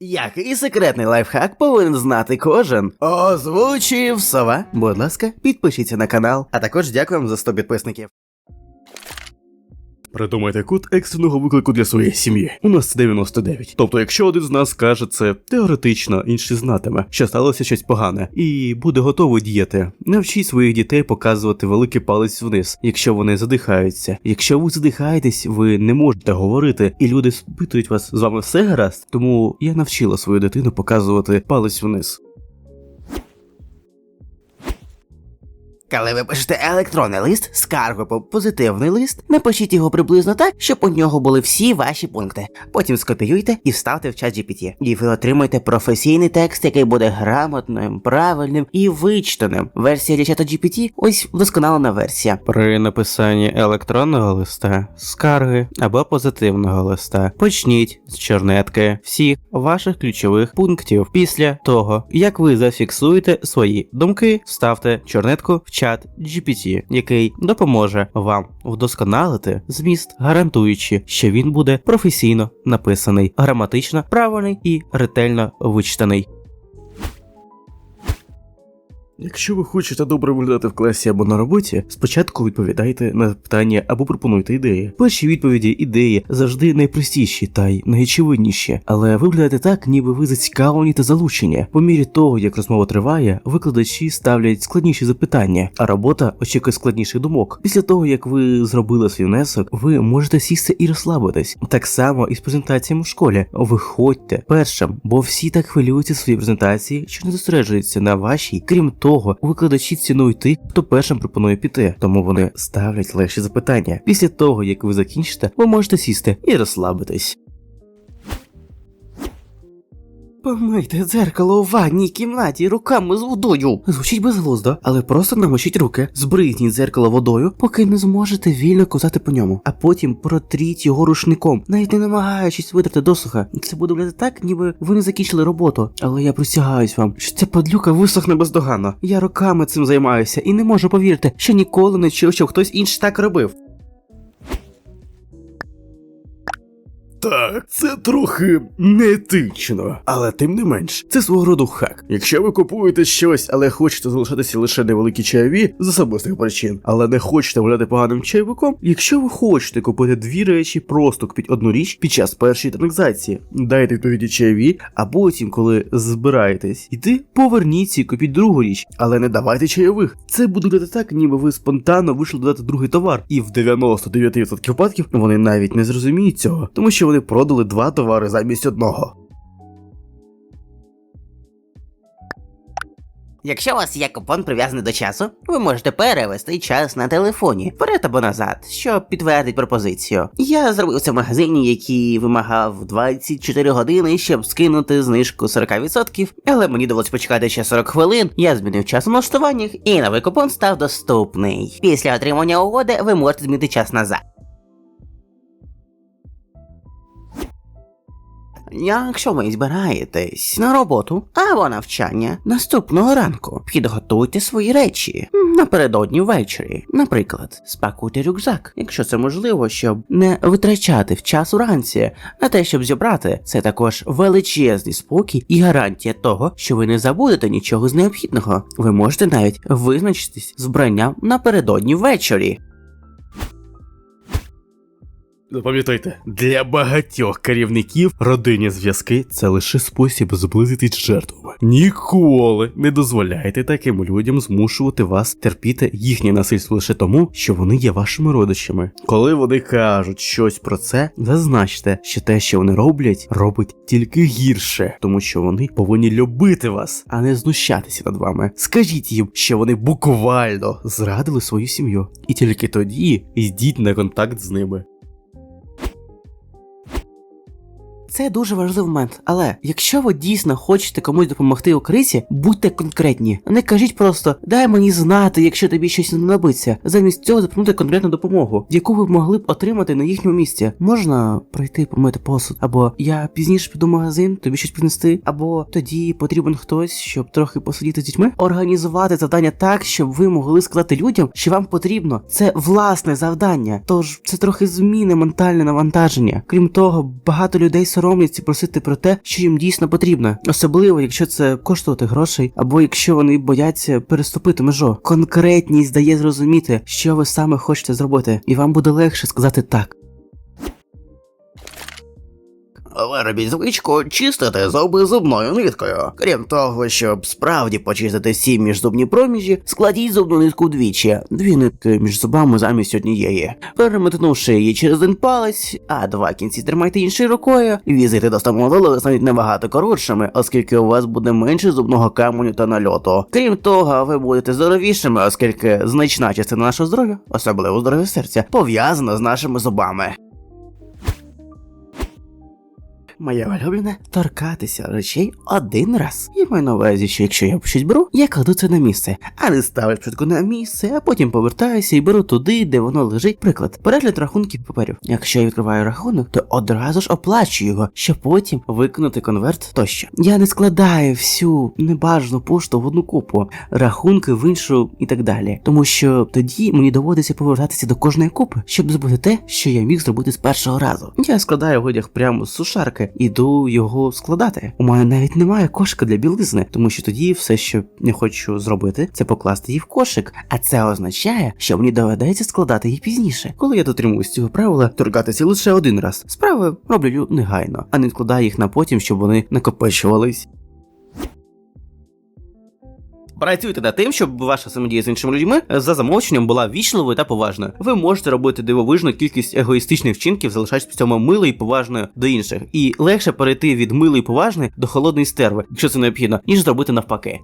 Який секретний лайфхак повинен знати кожен? Озвучив сова. Будь ласка, підпишіться на канал, а також дякуємо за 100 підписників. Придумайте код екстреного виклику для своєї сім'ї. У нас це 99. Тобто, якщо один з нас каже це теоретично, інший знатиме, що сталося щось погане, і буде готовий діяти. Навчіть своїх дітей показувати великий палець вниз, якщо вони задихаються. Якщо ви задихаєтесь, ви не можете говорити, і люди спитують вас з вами все гаразд. Тому я навчила свою дитину показувати палець вниз. Коли ви пишете електронний лист, скаргу або позитивний лист, напишіть його приблизно так, щоб у нього були всі ваші пункти. Потім скопіюйте і вставте в чат GPT. І ви отримаєте професійний текст, який буде грамотним, правильним і вичитаним. Версія для чата GPT ось вдосконалена версія. При написанні електронного листа, скарги або позитивного листа почніть з чорнетки всіх ваших ключових пунктів. Після того, як ви зафіксуєте свої думки, вставте чорнетку в чат GPT, який допоможе вам вдосконалити зміст, гарантуючи, що він буде професійно написаний, граматично правильний і ретельно вичитаний. Якщо ви хочете добре виглядати в класі або на роботі, спочатку відповідайте на питання або пропонуйте ідеї. Перші відповіді ідеї завжди найпростіші та й найочевидніші, але виглядаєте так, ніби ви зацікавлені та залучені. По мірі того, як розмова триває, викладачі ставлять складніші запитання, а робота очікує складніших думок. Після того, як ви зробили свій внесок, ви можете сісти і розслабитись. Так само і з презентаціями в школі. Виходьте першим, бо всі так хвилюються в своїй презентації, що не зосереджуються на вашій, крім того, викладачі цінують тих, хто першим пропонує піти, тому вони ставлять легші запитання. Після того, як ви закінчите, ви можете сісти і розслабитись. Помийте дзеркало у ванній кімнаті руками з водою. Звучить безглуздо, але просто намочіть руки, збризніть дзеркало водою, поки не зможете вільно ковзати по ньому, а потім протріть його рушником, навіть не намагаючись витрати досуха. Це буде виглядати так, ніби ви не закінчили роботу. Але я присягаюсь вам, що ця падлюка висохне бездоганно. Я роками цим займаюся і не можу повірити, що ніколи не чув, щоб хтось інший так робив. Так, це трохи неетично, але тим не менш, це свого роду хак. Якщо ви купуєте щось, але хочете залишатися лише невеликі чайові з особистих причин, але не хочете гуляти поганим чайовиком, якщо ви хочете купити дві речі, просто купіть одну річ під час першої транзакції, дайте відповіді чайові, а потім, коли збираєтесь іти, поверніться і купіть другу річ, але не давайте чайових. Це буде виглядати так, ніби ви спонтанно вийшли додати другий товар, і в 99% випадків вони навіть не зрозуміють цього, тому що вони продали два товари замість одного. Якщо у вас є купон прив'язаний до часу, ви можете перевести час на телефоні вперед або назад, що підтвердить пропозицію. Я зробив це в магазині, який вимагав 24 години, щоб скинути знижку 40%, але мені довелося почекати ще 40 хвилин. Я змінив час у налаштуваннях, і новий купон став доступний. Після отримання угоди ви можете змінити час назад. Якщо ви збираєтесь на роботу або навчання наступного ранку, підготуйте свої речі напередодні ввечері. Наприклад, спакуйте рюкзак, якщо це можливо, щоб не витрачати в час уранці на те, щоб зібрати. Це також величезний спокій і гарантія того, що ви не забудете нічого з необхідного. Ви можете навіть визначитись з вбранням напередодні ввечері. Запам'ятайте, для багатьох керівників родинні зв'язки це лише спосіб зблизитись з жертвами. Ніколи не дозволяйте таким людям змушувати вас терпіти їхнє насильство лише тому, що вони є вашими родичами. Коли вони кажуть щось про це, зазначте, що те, що вони роблять, робить тільки гірше, тому що вони повинні любити вас, а не знущатися над вами. Скажіть їм, що вони буквально зрадили свою сім'ю, і тільки тоді йдіть на контакт з ними. Це дуже важливий момент, але якщо ви дійсно хочете комусь допомогти у кризі, будьте конкретні. Не кажіть просто дай мені знати, якщо тобі щось не знадобиться. Замість цього запропонуйте конкретну допомогу, яку ви могли б отримати на їхньому місці. Можна пройти помити посуд, або я пізніше піду в магазин, тобі щось принести, або тоді потрібен хтось, щоб трохи посидіти з дітьми. Організувати завдання так, щоб ви могли сказати людям, що вам потрібно. Це власне завдання. Тож це трохи зміни ментальне навантаження. Крім того, багато людей соромляться соромляться просити про те, що їм дійсно потрібно, особливо якщо це коштувати грошей, або якщо вони бояться переступити межу. Конкретність дає зрозуміти, що ви саме хочете зробити, і вам буде легше сказати так. Виробіть звичку чистити зуби зубною ниткою. Крім того, щоб справді почистити всі міжзубні проміжі, складіть зубну нитку вдвічі, дві нитки між зубами замість однієї. Переметнувши її через один палець, а два кінці тримайте іншою рукою, візити до стоматолога стануть набагато коротшими, оскільки у вас буде менше зубного каменю та нальоту. Крім того, ви будете здоровішими, оскільки значна частина нашого здоров'я, особливо здоров'я серця, пов'язана з нашими зубами. Моє улюблене торкатися речей один раз. Я маю на увазі, що якщо я щось беру, я кладу це на місце, а не ставлю спочатку на місце, а потім повертаюся і беру туди, де воно лежить. Приклад, перегляд рахунків паперів. Якщо я відкриваю рахунок, то одразу ж оплачую його, щоб потім виконати конверт тощо. Я не складаю всю небажану пошту в одну купу, рахунки в іншу і так далі. Тому що тоді мені доводиться повертатися до кожної купи, щоб зробити те, що я міг зробити з першого разу. Я складаю одяг прямо з сушарки, іду його складати. У мене навіть немає кошика для білизни, тому що тоді все, що я хочу зробити, це покласти її в кошик. А це означає, що мені доведеться складати її пізніше. Коли я дотримуюсь цього правила, торкатися лише один раз. Справи роблю негайно, а не складаю їх на потім, щоб вони накопичувались. Працюйте над тим, щоб ваша взаємодія з іншими людьми за замовченням була вічливою та поважною. Ви можете робити дивовижну кількість егоїстичних вчинків, залишаючись при цьому милою і поважною до інших, і легше перейти від милої і поважної до холодної стерви, якщо це необхідно, ніж зробити навпаки.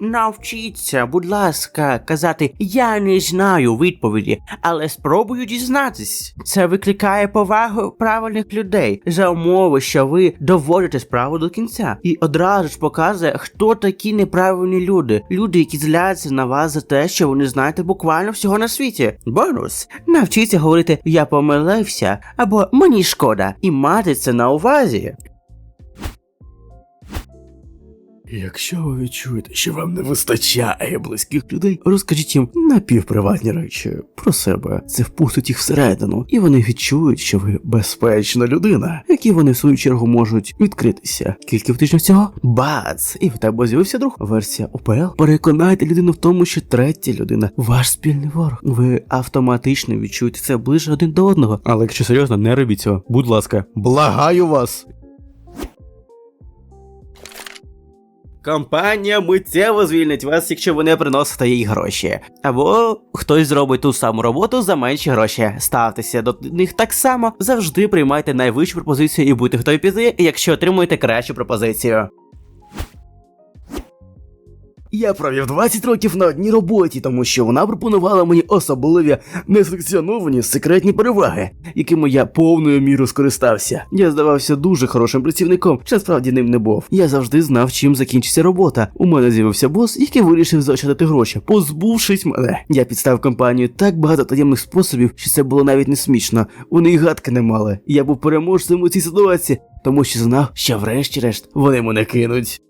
Навчіться, будь ласка, казати Я не знаю відповіді, але спробую дізнатись. Це викликає повагу правильних людей за умови, що ви доводите справу до кінця, і одразу ж показує, хто такі неправильні люди. Люди, які зляться на вас за те, що ви не знаєте буквально всього на світі. Бонус. Навчіться говорити Я помилився або мені шкода, і мати це на увазі. Якщо ви відчуєте, що вам не вистачає близьких людей, розкажіть їм напівприватні речі про себе. Це впустить їх всередину, і вони відчують, що ви безпечна людина, які вони в свою чергу можуть відкритися. Кілька тижнів цього бац! І в тебе з'явився друг. Версія ОПЛ. Переконайте людину в тому, що третя людина ваш спільний ворог. Ви автоматично відчуєте це ближче один до одного. Але якщо серйозно, не робіть цього. Будь ласка, благаю вас. Компанія миттєво звільнить вас, якщо ви не приносите їй гроші. Або хтось зробить ту саму роботу за менші гроші. Ставтеся до них так само, завжди приймайте найвищу пропозицію і будьте готові піти, якщо отримуєте кращу пропозицію. Я провів 20 років на одній роботі, тому що вона пропонувала мені особливі несанкціоновані секретні переваги, якими я повною мірою скористався. Я здавався дуже хорошим працівником, що справді ним не був. Я завжди знав, чим закінчиться робота. У мене з'явився бос, який вирішив заощадити гроші, позбувшись мене. Я підстав компанію так багато таємних способів, що це було навіть не смішно. Вони й гадки не мали. Я був переможцем у цій ситуації, тому що знав, що врешті-решт вони мене кинуть.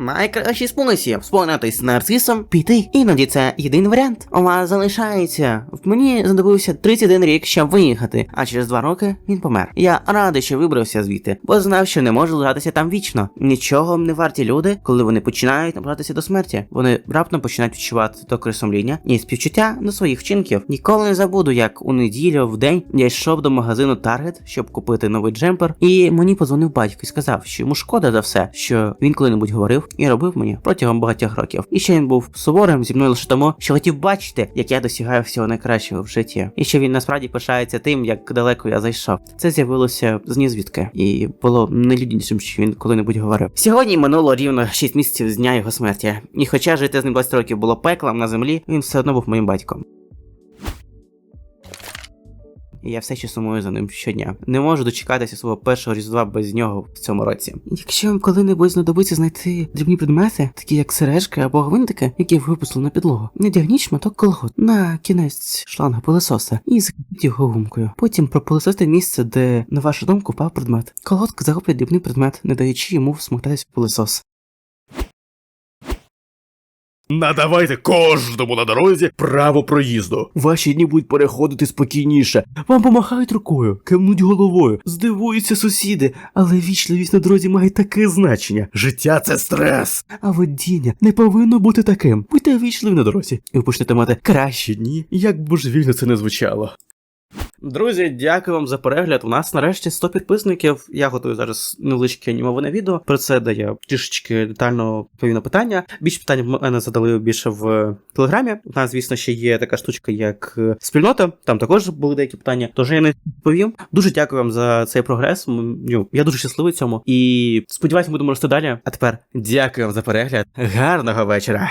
Найкращий спосіб сповнитись з нарцисом піти. Іноді це єдиний варіант. У вас залишається. Мені знадобився 31 рік, щоб виїхати, а через 2 роки він помер. Я радий, що вибрався звідти, бо знав, що не можу лишатися там вічно. Нічого не варті люди, коли вони починають наближатися до смерті. Вони раптом починають відчувати докори сумління і співчуття до своїх вчинків. Ніколи не забуду, як у неділю в день я йшов до магазину Target, щоб купити новий джемпер, і мені подзвонив батько і сказав, що йому шкода за все, що він коли-небудь говорив і робив мені протягом багатьох років. І ще він був суворим зі мною лише тому, що хотів бачити, як я досягаю всього найкращого в житті, і що він насправді пишається тим, як далеко я зайшов. Це з'явилося з нізвідки, і було нелюднішим, що він коли-небудь говорив. Сьогодні минуло рівно 6 місяців з дня його смерті, і хоча жити з ним 20 років було пеклом на землі, він все одно був моїм батьком. І я все ще сумую за ним щодня. Не можу дочекатися свого першого різдва без нього в цьому році. Якщо вам коли-небудь знадобиться знайти дрібні предмети, такі як сережки або гвинтики, які ви випустили на підлогу, надягніть шматок колгот на кінець шланга пилососа і закріпіть його гумкою. Потім пропилососьте місце, де на вашу думку впав предмет. Колготка захоплює дрібний предмет, не даючи йому всмоктатись в пилосос. Надавайте кожному на дорозі право проїзду. Ваші дні будуть переходити спокійніше. Вам помахають рукою, кивнуть головою, здивуються сусіди, але вічливість на дорозі має таке значення. Життя це стрес. А водіння не повинно бути таким. Будьте вічливі на дорозі, і ви почнете мати кращі дні, як божевільно це не звучало. Друзі, дякую вам за перегляд. У нас нарешті 100 підписників. Я готую зараз невеличке анімоване відео. Про це де я трішечки детально відповім на питання. Більше питань в мене задали більше в телеграмі. У нас, звісно, ще є така штучка, як е, спільнота. Там також були деякі питання. Тож я не відповім. Дуже дякую вам за цей прогрес. Ну, Я дуже щасливий цьому. І сподіваюся, будемо рости далі. А тепер дякую вам за перегляд. Гарного вечора.